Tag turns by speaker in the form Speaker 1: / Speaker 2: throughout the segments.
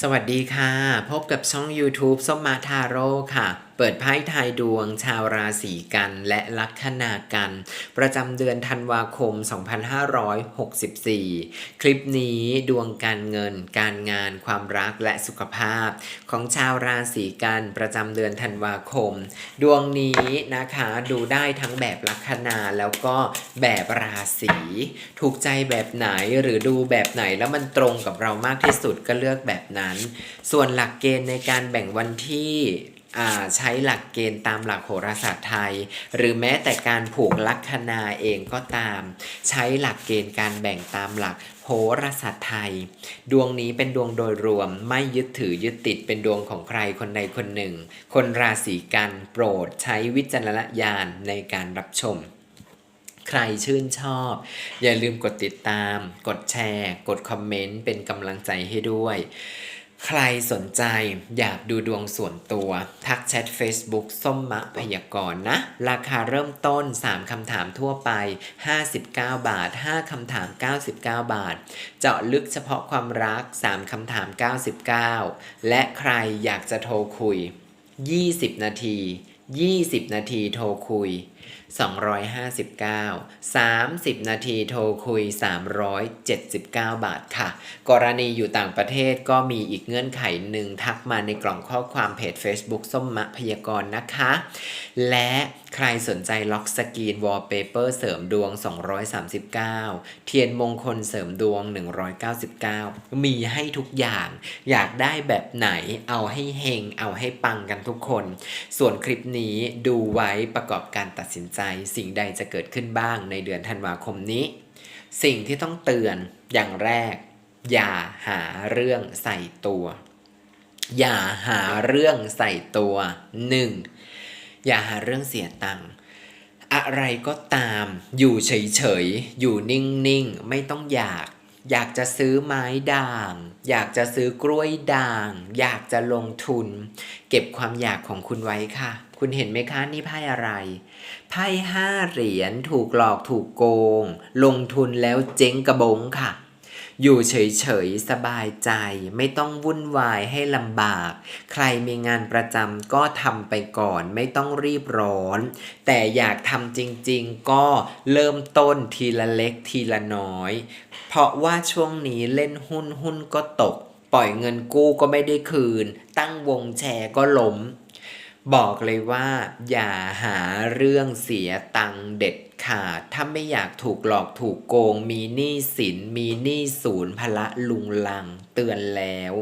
Speaker 1: สวัสดีค่ะ พบกับช่อง YouTube ส้มมาทาโร่ค่ะ ปิดไพ่ทายดวงชาวราศีกันและลัคนากัน ประจำเดือนธันวาคม 2564 คลิปนี้ดวงการเงิน การงาน ความรักและสุขภาพ ของชาวราศีกันประจำเดือนธันวาคม ดวงนี้นะคะดูได้ทั้งแบบลัคนาแล้วก็แบบราศีถูกใจแบบไหนหรือดูแบบไหนแล้วมันตรงกับเรามากที่สุดก็เลือกแบบนั้น ส่วนหลักเกณฑ์ในการแบ่งวันที่ ใช้หลักเกณฑ์ตามหลักโหราศาสตร์ไทย หรือแม้แต่การผูกลัคนาเองก็ตาม ใช้หลักเกณฑ์การแบ่งตามหลักโหราศาสตร์ไทย ดวงนี้เป็นดวงโดยรวมไม่ยึดถือยึดติดเป็นดวงของใครคนใดคนหนึ่ง คนราศีกันโปรดใช้วิจารณญาณในการรับชม ใครชื่นชอบ อย่าลืมกดติดตาม กดแชร์ กดคอมเมนต์เป็นกำลังใจให้ด้วย ใครสนใจอยากดูดวงส่วนตัว ทักแชท Facebook ส้มมะพยากรณ์นะ ราคาเริ่มต้น 3 คำถามทั่วไป 59 บาท 5 คำถาม 99 บาท เจาะลึกเฉพาะความรัก 3 คำถาม 99 และใครอยากจะโทรคุย 20 นาที 20 นาทีโทรคุย 259 30 นาทีโทรคุย 379 บาทค่ะ กรณีอยู่ต่างประเทศก็มีอีกเงื่อนไขหนึ่งทักมาในกล่องข้อความเพจ Facebook ส้มมะพยากรณ์นะคะ และใครสนใจล็อกสกรีนวอลเปเปอร์เสริมดวง 239 เทียนมงคลเสริมดวง 199 มีให้ทุกอย่าง อยากได้แบบไหนเอาให้เฮง เอาให้ปังกันทุกคน ส่วนคลิปนี้ดูไว้ประกอบการตัดสินใจสิ่งใดจะเกิดขึ้นบ้างในเดือนธันวาคมนี้ สิ่งที่ต้องเตือนอย่างแรก อย่าหาเรื่องใส่ตัว อย่าหาเรื่องใส่ตัวหนึ่งอย่าหาเรื่องเสียตังค์อะไรก็ตาม อยู่เฉยๆ อยู่นิ่งๆ ไม่ต้องอยาก อยากจะซื้อไม้ด่าง อยากจะซื้อกล้วยด่าง อยากจะลงทุน เก็บความอยากของคุณไว้ค่ะ คุณเห็นไหมคะนี่ไพ่อะไร ไพ่ห้าเหรียญถูกหลอกถูกโกง ลงทุนแล้วเจ๊งกระบงค่ะ อยู่เฉยๆ สบายใจ ไม่ต้องวุ่นวายให้ลำบาก ใครมีงานประจำก็ทำไปก่อน ไม่ต้องรีบร้อน แต่อยากทำจริงๆ ก็เริ่มต้นทีละเล็กทีละน้อย เพราะว่าช่วงนี้เล่นหุ้นหุ้นก็ตก ปล่อยเงินกู้ก็ไม่ได้คืน ตั้งวงแชร์ก็ล้ม บอกเลยว่า อย่าหาเรื่องเสียตังค์เด็ด ขาด ถ้าไม่อยากถูกหลอกถูกโกง มีหนี้สิน มีหนี้ศูนย์พละลุงลัง เตือนแล้ว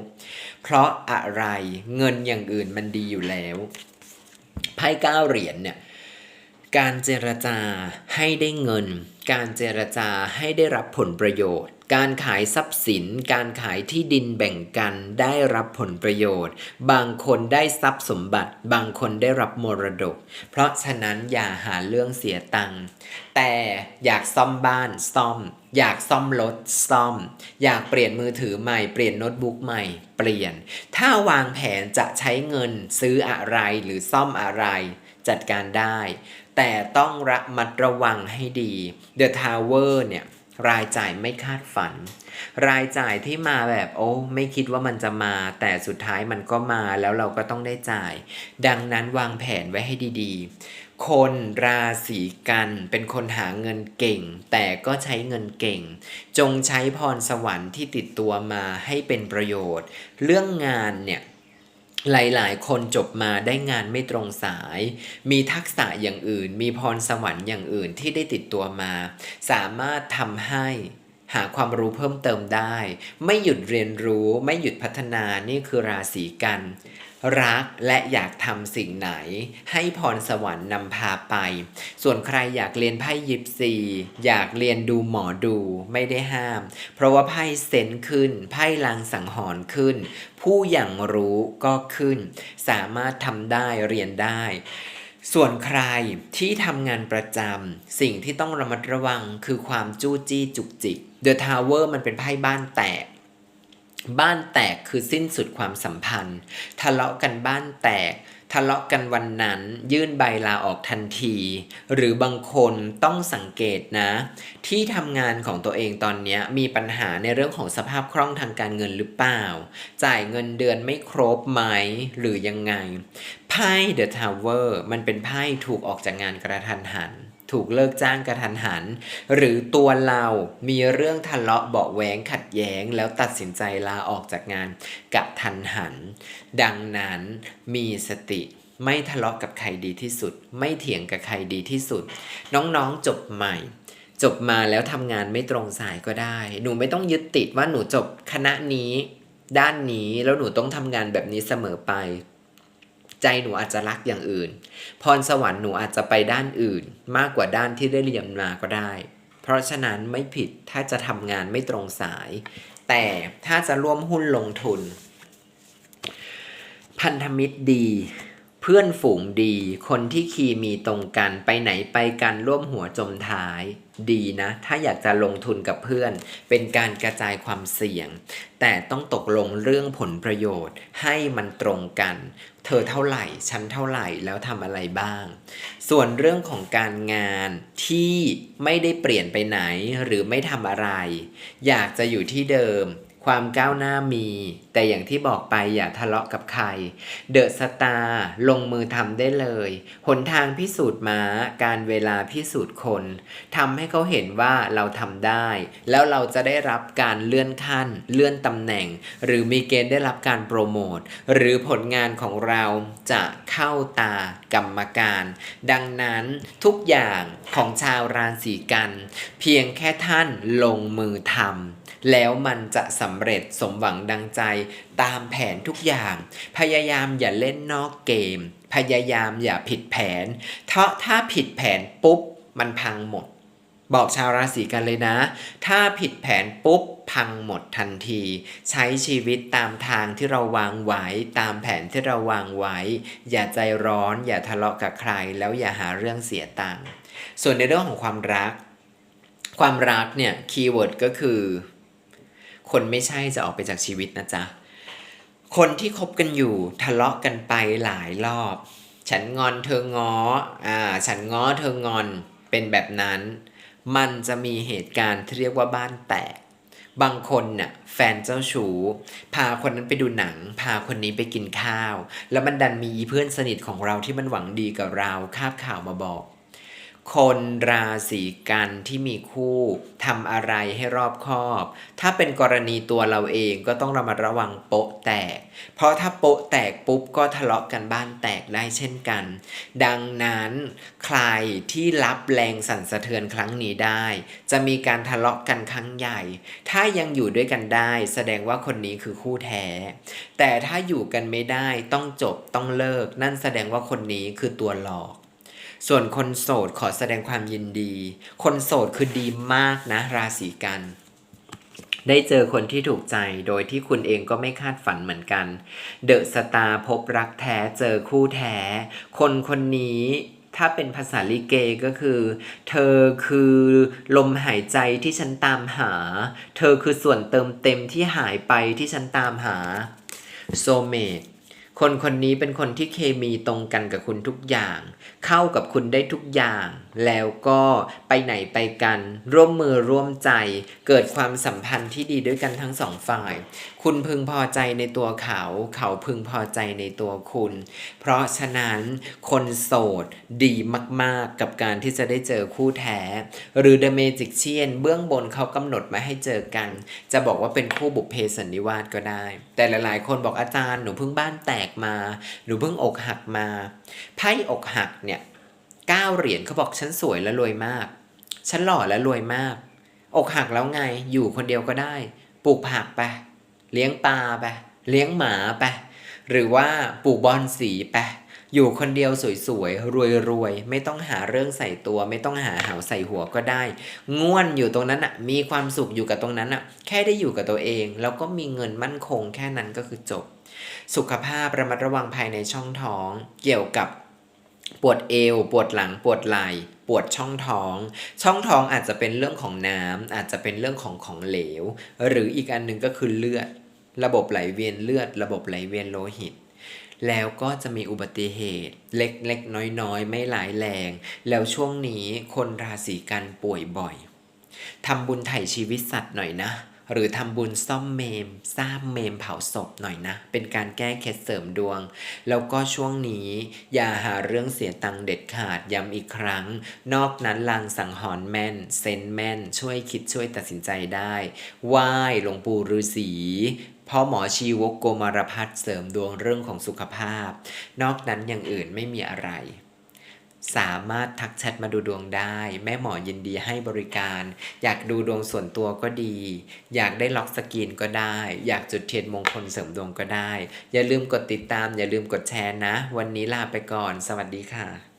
Speaker 1: เพราะอะไรเงินอย่างอื่นมันดีอยู่แล้วไพ่เก้าเหรียญเนี่ยการเจรจาให้ได้เงิน การเจรจาให้ได้รับผลประโยชน์ การขายทรัพย์สิน การขายที่ดินแบ่งกันได้รับผลประโยชน์ บางคนได้ทรัพย์สมบัติ บางคนได้รับมรดก เพราะฉะนั้นอย่าหาเรื่องเสียตังค์แต่อยากซ่อมบ้านซ่อม อยากซ่อมรถซ่อม อยากเปลี่ยนมือถือใหม่เปลี่ยนโน้ตบุ๊กใหม่เปลี่ยน ถ้าวางแผนจะใช้เงินซื้ออะไรหรือซ่อมอะไร จัดการได้ แต่ต้องระมัดระวังให้ดี The Tower เนี่ย รายจ่ายไม่คาดฝัน รายจ่ายที่มาแบบโอ้ไม่คิดว่ามันจะมา แต่สุดท้ายมันก็มาแล้วเราก็ต้องได้จ่าย ดังนั้นวางแผนไว้ให้ดีๆ คนราศีกันเป็นคนหาเงินเก่ง แต่ก็ใช้เงินเก่ง จงใช้พรสวรรค์ที่ติดตัวมาให้เป็นประโยชน์ เรื่องงานเนี่ย หลายๆ คนจบมาได้งานไม่ตรงสาย มีทักษะอย่างอื่น มีพรสวรรค์อย่างอื่นที่ได้ติดตัวมา สามารถทำให้หาความรู้เพิ่มเติมได้ ไม่หยุดเรียนรู้ ไม่หยุดพัฒนา นี่คือราศีกัน รักและอยากทำสิ่งไหน ให้พรสวรรค์นำพาไป ส่วนใครอยากเรียนไพ่ยิปซีอยากเรียนดูหมอดูไม่ได้ห้าม เพราะว่าไพ่เซนขึ้น ไพ่ลางสังหรณ์ขึ้น ผู้อย่างรู้ก็ขึ้น สามารถทำได้เรียนได้ส่วนใครที่ทำงานประจำสิ่งที่ต้องระมัดระวังคือความจู้จี้จุกจิก The Tower มันเป็นไพ่บ้านแตก บ้านแตกคือสิ้นสุดความสัมพันธ์ ทะเลาะกันบ้านแตก ทะเลาะกันวันนั้นยื่นใบลาออกทันที หรือบางคนต้องสังเกตนะ ที่ทำงานของตัวเองตอนนี้มีปัญหาในเรื่องของสภาพคล่องทางการเงินหรือเปล่า จ่ายเงินเดือนไม่ครบไหมหรือยังไง ไพ่ The Tower มันเป็นไพ่ถูกออกจากงานกระทันหัน ถูกเลิกจ้างกระทันหัน หรือตัวเรามีเรื่องทะเลาะเบาะแว้งขัดแย้ง แล้วตัดสินใจลาออกจากงานกระทันหัน ดังนั้นมีสติไม่ทะเลาะกับใครดีที่สุด ไม่เถียงกับใครดีที่สุด น้องๆจบใหม่ จบมาแล้วทำงานไม่ตรงสายก็ได้ หนูไม่ต้องยึดติดว่าหนูจบคณะนี้ ด้านนี้แล้วหนูต้องทำงานแบบนี้เสมอไป ใจหนูอาจจะรักอย่างอื่น พรสวรรค์หนูอาจจะไปด้านอื่น มากกว่าด้านที่ได้เรียนมาก็ได้ เพราะฉะนั้นไม่ผิดถ้าจะทำงานไม่ตรงสาย แต่ถ้าจะร่วมหุ้นลงทุน พันธมิตรดี เพื่อนฝูงดี คนที่คีมีตรงกันไปไหนไปกันร่วมหัวจมท้าย ดีนะ ถ้าอยากจะลงทุนกับเพื่อน เป็นการกระจายความเสี่ยง แต่ต้องตกลงเรื่องผลประโยชน์ให้มันตรงกัน เธอเท่าไหร่ ฉันเท่าไหร่แล้วทำอะไรบ้าง ส่วนเรื่องของการงานที่ไม่ได้เปลี่ยนไปไหนหรือไม่ทำอะไร อยากจะอยู่ที่เดิม ความก้าวหน้ามีแต่อย่างที่บอกไปอย่าทะเลาะกับใคร เดอะสตาร์ลงมือทำได้เลย หนทางพิสูจน์ม้า การเวลาพิสูจน์คนทำให้เขาเห็นว่าเราทำได้ แล้วเราจะได้รับการเลื่อนขั้น เลื่อนตำแหน่ง หรือมีเกณฑ์ได้รับการโปรโมท หรือผลงานของเราจะเข้าตากรรมการ ดังนั้นทุกอย่างของชาวราศีกัน เพียงแค่ท่านลงมือทำแล้วมันจะสำเร็จสมหวังดังใจตามแผนทุกอย่าง พยายามอย่าเล่นนอกเกม พยายามอย่าผิดแผนเพราะถ้าผิดแผนปุ๊บมันพังหมด บอกชาวราศีกันเลยนะ ถ้าผิดแผนปุ๊บพังหมดทันที ใช้ชีวิตตามทางที่เราวางไว้ ตามแผนที่เราวางไว้ อย่าใจร้อน อย่าทะเลาะกับใคร แล้วอย่าหาเรื่องเสียตังค์ส่วนในเรื่องของความรัก ความรักเนี่ยคีย์เวิร์ดก็คือ คนไม่ใช่จะออกไปจากชีวิตนะจ๊ะ คนที่คบกันอยู่ทะเลาะกันไปหลายรอบ ฉันงอนเธองออ่าฉันง้อเธองอนเป็นแบบนั้น มันจะมีเหตุการณ์ที่เรียกว่าบ้านแตก บางคนน่ะแฟนเจ้าชู้พาคนนั้นไปดูหนัง พาคนนี้ไปกินข้าว แล้วมันดันมีเพื่อนสนิทของเราที่มันหวังดีกับเราคาบข่าวมาบอก คนราศีกันที่มีคู่ทำอะไรให้รอบคอบ ถ้าเป็นกรณีตัวเราเองก็ต้องระมัดระวังโป๊ะแตก เพราะถ้าโป๊ะแตกปุ๊บก็ทะเลาะกันบ้านแตกได้เช่นกัน ดังนั้นใครที่รับแรงสั่นสะเทือนครั้งนี้ได้ จะมีการทะเลาะกันครั้งใหญ่ ถ้ายังอยู่ด้วยกันได้ แสดงว่าคนนี้คือคู่แท้ แต่ถ้าอยู่กันไม่ได้ต้องจบต้องเลิก นั่นแสดงว่าคนนี้คือตัวหลอก ส่วนคนโสดขอแสดงความยินดี คนโสดคือดีมากนะ ราศีกันได้เจอคนที่ถูกใจโดยที่คุณเองก็ไม่คาดฝันเหมือนกัน เดอะสตาร์พบรักแท้เจอคู่แท้ คนคนนี้ถ้าเป็นภาษาลิเกก็คือ เธอคือลมหายใจที่ฉันตามหา เธอคือส่วนเติมเต็มที่หายไปที่ฉันตามหาโซเมต คนคนนี้เป็นคนที่เคมีตรงกันกับคุณทุกอย่าง เข้ากับคุณได้ทุกอย่าง แล้วก็ไปไหนไปกัน ร่วมมือร่วมใจ เกิดความสัมพันธ์ที่ดีด้วยกันทั้งสองฝ่าย คุณพึงพอใจในตัวเขา เขาพึงพอใจในตัวคุณ เพราะฉะนั้นคนโสดดีมากๆ กับการที่จะได้เจอคู่แท้ หรือ The Magic เชียนเบื้องบนเขากำหนดมาให้เจอกัน จะบอกว่าเป็นคู่บุพเพสันนิวาสก็ได้ แต่หลายๆ คนบอกอาจารย์หนูเพิ่งบ้านแตกมาหนูเพิ่งอกหักมา ไพ่อกหักเนี่ยเก้าเหรียญเขาบอกฉันสวยและรวยมาก ฉันหล่อและรวยมาก อกหักแล้วไงอยู่คนเดียวก็ได้ปลูกผักไปเลี้ยงปลาไปเลี้ยงหมาไปหรือว่าปลูกบอนสีไปอยู่คนเดียวสวยๆ รวยๆ ไม่ต้องหาเรื่องใส่ตัว ไม่ต้องหาหาวใส่หัวก็ได้ ง่วนอยู่ตรงนั้นอะ มีความสุขอยู่กับตรงนั้นอะ แค่ได้อยู่กับตัวเอง แล้วก็มีเงินมั่นคงแค่นั้นก็คือจบ สุขภาพระมัดระวังภายในช่องท้อง เกี่ยวกับปวดเอว ปวดหลัง ปวดไหล่ ปวดช่องท้อง ช่องท้องอาจจะเป็นเรื่องของน้ำอาจจะเป็นเรื่องของของเหลว หรืออีกอันหนึ่งก็คือเลือด ระบบไหลเวียนเลือด ระบบไหลเวียนโลหิต แล้วก็จะมีอุบัติเหตุ เล็กๆ น้อยๆ ไม่หลายแรง แล้วช่วงนี้คนราศีกันป่วยบ่อยทำบุญไถ่ชีวิตสัตว์หน่อยนะ หรือทำบุญซ่อมเมมสร้างเมมเผาศพหน่อยนะ เป็นการแก้เคล็ดเสริมดวง แล้วก็ช่วงนี้ อย่าหาเรื่องเสียตังเด็ดขาดย้ำอีกครั้ง นอกนั้นลางสังหรณ์แม่น เซนแม่น ช่วยคิดช่วยตัดสินใจได้ไหว้หลวงปู่ฤาษีพ่อหมอชีวกโกมารพัฒเสริมดวงเรื่องของสุขภาพ นอกนั้นอย่างอื่นไม่มีอะไร สามารถทักแชทมาดูดวงได้ แม่หมอยินดีให้บริการ อยากดูดวงส่วนตัวก็ดี อยากได้ล็อกสกีนก็ได้ อยากจุดเทียนมงคลเสริมดวงก็ได้ อย่าลืมกดติดตาม อย่าลืมกดแชร์นะ วันนี้ลาไปก่อน สวัสดีค่ะ